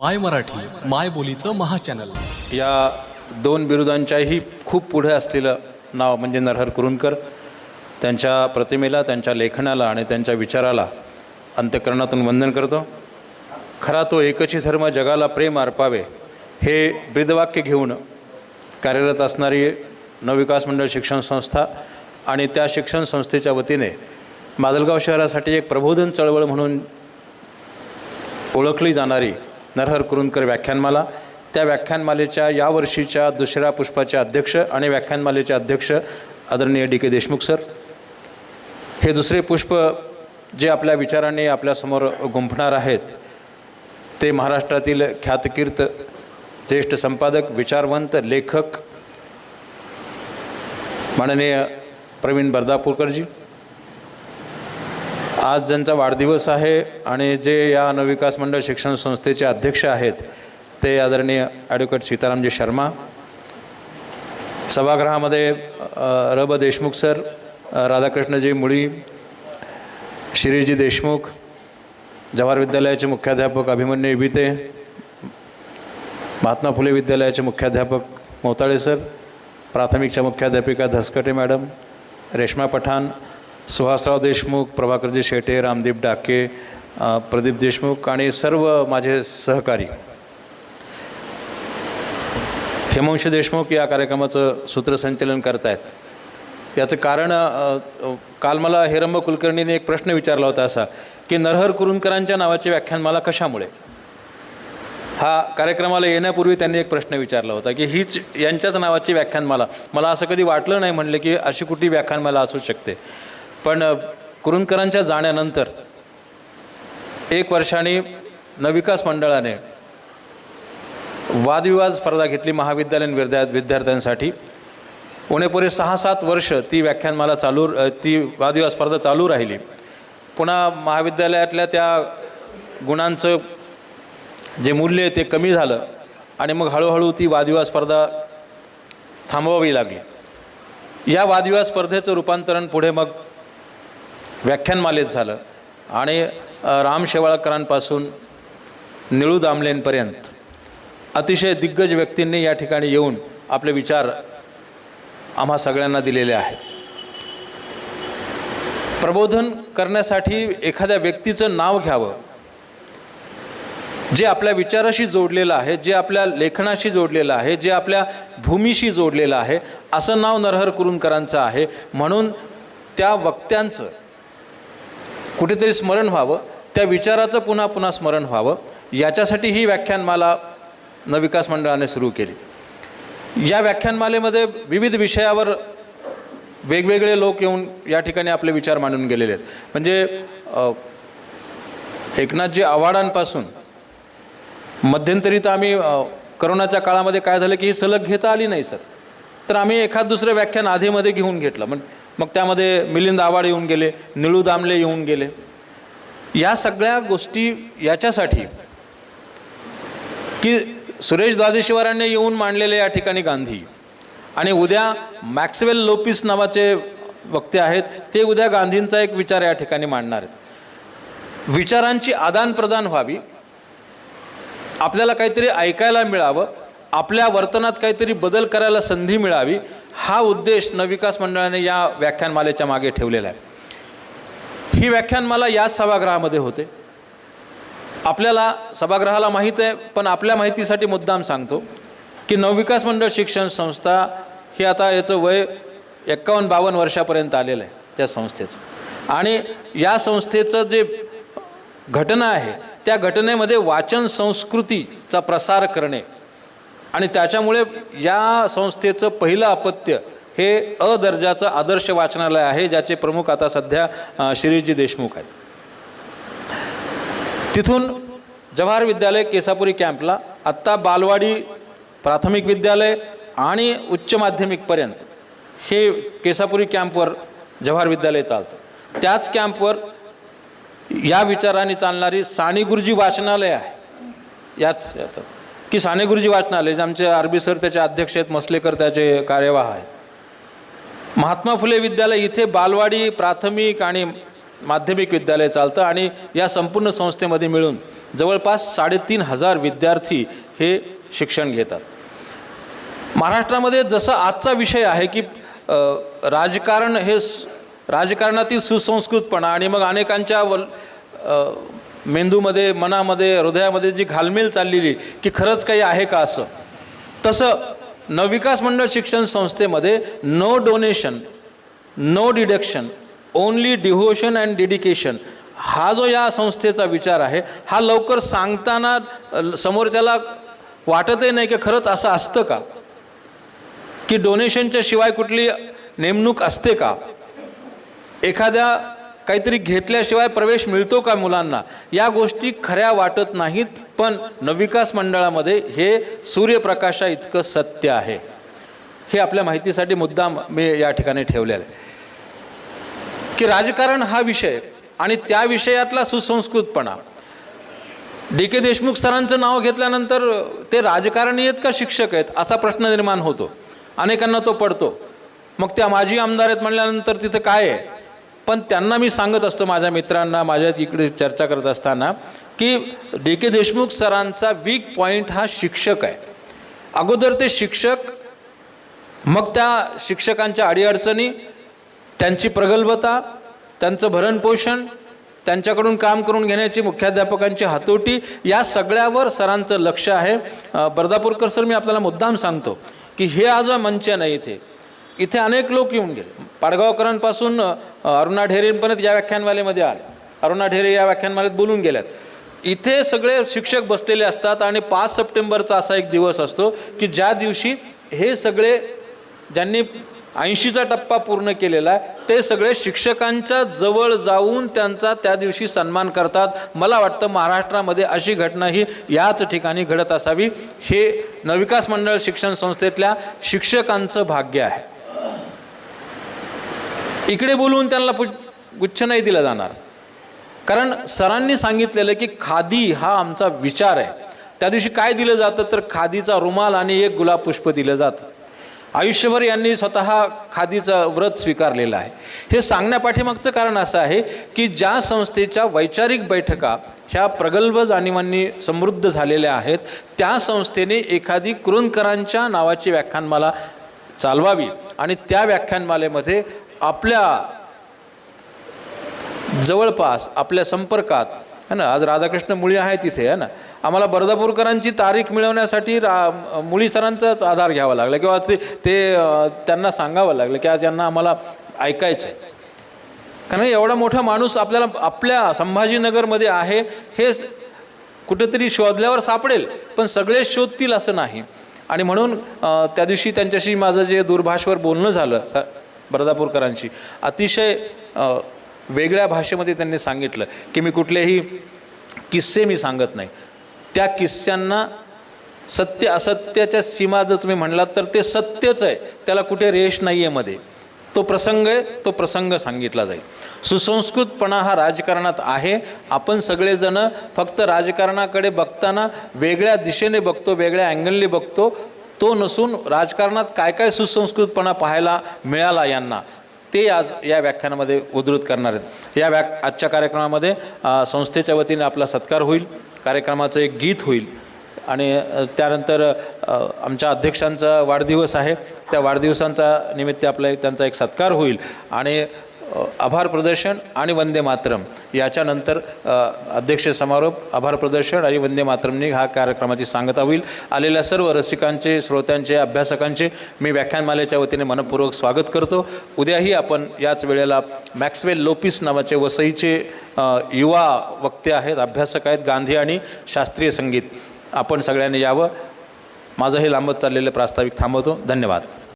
माय मराठी माय बोलीचं महाचॅनल. या दोन बिरुदांच्याही खूप पुढे असलेलं नाव म्हणजे नरहर कुरुंदकर त्यांच्या प्रतिमेला त्यांच्या लेखनाला आणि त्यांच्या विचाराला अंत्यकरणातून वंदन करतो. खरा तो एकची धर्म जगाला प्रेम अर्पावे हे ब्रीदवाक्य घेऊन कार्यरत असणारी नवविकास मंडळ शिक्षण संस्था आणि त्या शिक्षण संस्थेच्या वतीने माजलगाव शहरासाठी एक प्रबोधन चळवळ म्हणून ओळखली जाणारी नरहर कुरुंदकर व्याख्यानमाला. त्या व्याख्यानमालेच्या यावर्षीच्या दुसऱ्या पुष्पाचे अध्यक्ष आणि व्याख्यानमालेचे अध्यक्ष आदरणीय डी के देशमुख सर. हे दुसरे पुष्प जे आपल्या विचाराने आपल्यासमोर गुंफणार आहेत ते महाराष्ट्रातील ख्यातकीर्त ज्येष्ठ संपादक विचारवंत लेखक माननीय प्रवीण बर्दापूरकरजी आज ज्यांचा वाढदिवस आहे आणि जे या नवविकास मंडळ शिक्षण संस्थेचे अध्यक्ष आहेत ते आदरणीय ॲडव्होकेट सीतारामजी शर्मा सभागृहामध्ये रब देशमुख सर राधाकृष्णजी मुळी श्रीजी देशमुख जवाहर विद्यालयाचे मुख्याध्यापक अभिमन्यू इबिते महात्मा फुले विद्यालयाचे मुख्याध्यापक मोताळे सर प्राथमिकच्या मुख्याध्यापिका धसकटे मॅडम रेश्मा पठाण सुहासराव देशमुख प्रभाकरजी शेटे रामदीप डाके प्रदीप देशमुख आणि सर्व माझे सहकारी. हेमंश देशमुख या कार्यक्रमाचं सूत्रसंचलन करत आहेत याचं कारण काल मला हेरंब कुलकर्णीने एक प्रश्न विचारला होता असा की नरहर कुरुंदकरांच्या नावाचे व्याख्यान मला कशामुळे? हा कार्यक्रमाला येण्यापूर्वी त्यांनी एक प्रश्न विचारला होता की हीच यांच्याच नावाची व्याख्यानमाला मला असं कधी वाटलं नाही म्हणले की अशी कुठली व्याख्यानमाला असू शकते. पण कुरुंदकरांच्या जाण्यानंतर एक वर्षाने नविकास मंडळाने वादविवाद स्पर्धा घेतली महाविद्यालयीन विद्या विद्यार्थ्यांसाठी. उणेपुरे सहा सात वर्ष ती व्याख्यानमाला चालू ती वादविवाद स्पर्धा चालू राहिली. पुन्हा महाविद्यालयातल्या त्या गुणांचं जे मूल्य आहे ते कमी झालं आणि मग हळूहळू ती वादविवाद स्पर्धा थांबवावी लागली. या वादविवाद स्पर्धेचं रूपांतरण पुढे मग व्याख्यानमालेत झालं. आणि राम शेवाळकरांपासून निळू दामलेंपर्यंत अतिशय दिग्गज व्यक्तींनी या ठिकाणी येऊन आपले विचार आम्हा सगळ्यांना दिलेले आहेत. प्रबोधन करण्यासाठी एखाद्या व्यक्तीचं नाव घ्यावं. जे आपल्या विचाराशी जोडलेलं आहे जे आपल्या लेखनाशी जोडलेलं आहे जे आपल्या भूमीशी जोडलेलं आहे असं नाव नरहर कुरुंकरांचं आहे. म्हणून त्या वक्त्यांचं कुठेतरी स्मरण व्हावं त्या विचाराचं पुन्हा पुन्हा स्मरण व्हावं. याच्यासाठी ही व्याख्यानमाला नविकास मंडळाने सुरू केली. या व्याख्यानमालेमध्ये विविध विषयावर वेगवेगळे लोक येऊन या ठिकाणी आपले विचार मांडून गेलेले आहेत. म्हणजे एकनाथजी आव्हाडांपासून मध्यंतरी तर आम्ही करोनाच्या काळामध्ये काय झालं की ही सलग घेता आली नाही सर. तर आम्ही एखाद दुसरं व्याख्यान आधीमध्ये घेऊन घेतलं. म्हणजे मग त्यामध्ये मिलिंद आवाड येऊन गेले निळू दामले येऊन गेले. या सगळ्या गोष्टी याच्यासाठी की सुरेश द्वादशीवरांनी येऊन मांडलेले या ठिकाणी गांधी. आणि उद्या मॅक्सवेल लोपिस नावाचे वक्ते आहेत ते उद्या गांधींचा एक विचार या ठिकाणी मांडणार आहेत. विचारांची आदानप्रदान व्हावी. आपल्याला काहीतरी ऐकायला मिळावं आपल्या वर्तनात काहीतरी बदल करायला संधी मिळावी हा उद्देश नवविकास मंडळाने या व्याख्यानमालेच्या मागे ठेवलेला आहे. ही व्याख्यानमाला याच सभागृहामध्ये होते. आपल्याला सभागृहाला माहीत आहे पण आपल्या माहितीसाठी मुद्दाम सांगतो की नवविकास मंडळ शिक्षण संस्था ही आता याचं वय एक्कावन्न बावन्न वर्षापर्यंत आलेलं आहे या संस्थेचं. आणि या संस्थेचं जे घटना आहे त्या घटनेमध्ये वाचन संस्कृतीचा प्रसार करणे आणि त्याच्यामुळे या संस्थेचं पहिलं अपत्य हे अ दर्जाचं आदर्श वाचनालय आहे ज्याचे प्रमुख आता सध्या शिरीषजी देशमुख आहेत. तिथून जवाहर विद्यालय केसापुरी कॅम्पला आत्ता बालवाडी प्राथमिक विद्यालय आणि उच्च माध्यमिकपर्यंत हे केसापुरी कॅम्पवर जवाहर विद्यालय चालतं. त्याच कॅम्पवर या विचाराने चालणारी साने गुरुजी वाचनालय आहे. याच याचं. की साने गुरुजी वाचनालय जे आमचे आरबी सर त्याचे अध्यक्ष आहेत मसलेकर त्याचे कार्यवाह आहेत. महात्मा फुले विद्यालय इथे बालवाडी प्राथमिक आणि माध्यमिक विद्यालय चालतं आणि या संपूर्ण संस्थेमध्ये मिळून जवळपास साडेतीन हजार विद्यार्थी हे शिक्षण घेतात. महाराष्ट्रामध्ये जसं आजचा विषय आहे की राजकारण हे राजकारणातील सुसंस्कृतपणा आणि मग अनेकांच्या मेंदूमध्ये मनामध्ये हृदयामध्ये जी घालमेल चाललेली की खरंच काही आहे का असं? तसं नवविकास मंडळ शिक्षण संस्थेमध्ये no donation no deduction only devotion and dedication हा जो या संस्थेचा विचार आहे हा लवकर सांगताना समोरच्याला वाटतही नाही की खरंच असं असतं का? की डोनेशनच्या शिवाय कुठली नेमणूक असते का? एखाद्या काहीतरी घेतल्याशिवाय प्रवेश मिळतो का मुलांना? या गोष्टी खऱ्या वाटत नाहीत पण नवविकास मंडळामध्ये हे सूर्यप्रकाशा इतकं सत्य आहे. हे आपल्या माहितीसाठी मुद्दाम मी या ठिकाणी ठेवलेलं आहे. की राजकारण हा विषय आणि त्या विषयातला सुसंस्कृतपणा. डी के देशमुख सरांचं नाव घेतल्यानंतर ते राजकारणी आहेत का शिक्षक आहेत असा प्रश्न निर्माण होतो. अनेकांना तो पडतो. मग त्या माजी आमदार आहेत म्हणल्यानंतर तिथं काय आहे? पण त्यांना मी सांगत असतो माझ्या मित्रांना माझ्या इकडे चर्चा करत असताना की डी के देशमुख सरांचा वीक पॉईंट हा शिक्षक आहे. अगोदर ते शिक्षक मग त्या शिक्षकांच्या अडीअडचणी त्यांची प्रगल्भता त्यांचं भरणपोषण त्यांच्याकडून काम करून घेण्याची मुख्याध्यापकांची हातोटी या सगळ्यावर सरांचं लक्ष आहे. बर्दापूरकर सर मी आपल्याला मुद्दाम सांगतो की हे आज मंच नाही इथे. इथे अनेक लोक येऊन गेले. पाडगावकरांपासून अरुणा ढेरेंपर्यंत या व्याख्यानमालेमध्ये आले. अरुणा ढेरे या व्याख्यानमालेत बोलून गेल्यात. इथे सगळे शिक्षक बसलेले असतात आणि पाच सप्टेंबरचा असा एक दिवस असतो की ज्या दिवशी हे सगळे ज्यांनी ऐंशीचा टप्पा पूर्ण केलेला आहे ते सगळे शिक्षकांच्या जवळ जाऊन त्यांचा त्या दिवशी सन्मान करतात. मला वाटतं महाराष्ट्रामध्ये अशी घटना ही याच ठिकाणी घडत असावी. हे नवविकास मंडळ शिक्षण संस्थेतल्या शिक्षकांचं भाग्य आहे. इकडे बोलवून त्यांना पु गुच्छ नाही दिला जाणार. कारण सरांनी सांगितलेलं की खादी हा आमचा विचार आहे. त्या दिवशी काय दिलं जातं तर खादीचा रुमाल आणि एक गुलाब पुष्प दिलं जातं. आयुष्यभर यांनी स्वतः खादीचा व्रत स्वीकारलेलं आहे. हे सांगण्यापाठीमागचं कारण असं आहे की ज्या संस्थेच्या वैचारिक बैठका ह्या प्रगल्भ जाणीवांनी समृद्ध झालेल्या आहेत त्या संस्थेने एखादी कुरुंदकरांच्या नावाची व्याख्यानमाला चालवावी आणि त्या व्याख्यानमालेमध्ये आपल्या जवळपास आपल्या संपर्कात है ना? आज राधाकृष्ण मुळी आहे तिथे आहे ना? आम्हाला बर्दापूरकरांची तारीख मिळवण्यासाठी रा मुळी सरांचाच आधार घ्यावा लागला किंवा ते ते त्यांना सांगावं लागलं की आज यांना आम्हाला ऐकायचं आहे कारण एवढा मोठा माणूस आपल्याला आपल्या संभाजीनगरमध्ये आहे हे कुठेतरी शोधल्यावर सापडेल. पण सगळे शोधतील असं नाही. आणि म्हणून त्या दिवशी त्यांच्याशी माझं जे दूरभाषवर बोलणं झालं स बर्दापूरकरांशी. अतिशय वेगळ्या भाषेमध्ये त्यांनी सांगितलं की मी कुठलेही किस्से मी सांगत नाही. त्या किस्स्यांना सत्य असत्याच्या सीमा जर तुम्ही म्हणलात तर ते सत्यच आहे. त्याला कुठे रेष नाही आहे मध्ये. तो प्रसंग आहे तो प्रसंग सांगितला जाईल. सुसंस्कृतपणा हा राजकारणात आहे. आपण सगळेजण फक्त राजकारणाकडे बघताना वेगळ्या दिशेने बघतो वेगळ्या अँगलने बघतो. तो नसून राजकारणात काय काय सुसंस्कृतपणा पाहायला मिळाला यांना ते आज या व्याख्यानामध्ये उद्धृत करणार आहेत. या व्या आजच्या कार्यक्रमामध्ये संस्थेच्या वतीने आपला सत्कार होईल कार्यक्रमाचं एक गीत होईल आणि त्यानंतर आमच्या अध्यक्षांचा वाढदिवस आहे. त्या वाढदिवसांचा निमित्त आपला एक त्यांचा एक सत्कार होईल आणि आभार प्रदर्शन आणि वंदे मातरम. याच्यानंतर अध्यक्ष समारोप आभार प्रदर्शन आणि वंदे मातरमनी हा कार्यक्रमाची सांगता होईल. आलेल्या सर्व रसिकांचे श्रोत्यांचे अभ्यासकांचे मी व्याख्यानमालेच्या वतीने मनपूर्वक स्वागत करतो. उद्याही आपण याच वेळेला मॅक्सवेल लोपिस नावाचे वसईचे युवा वक्ते आहेत अभ्यासक आहेत गांधी आणि शास्त्रीय संगीत. आपण सगळ्यांनी यावं. माझं हे लांबत चाललेलं प्रास्ताविक थांबवतो. धन्यवाद.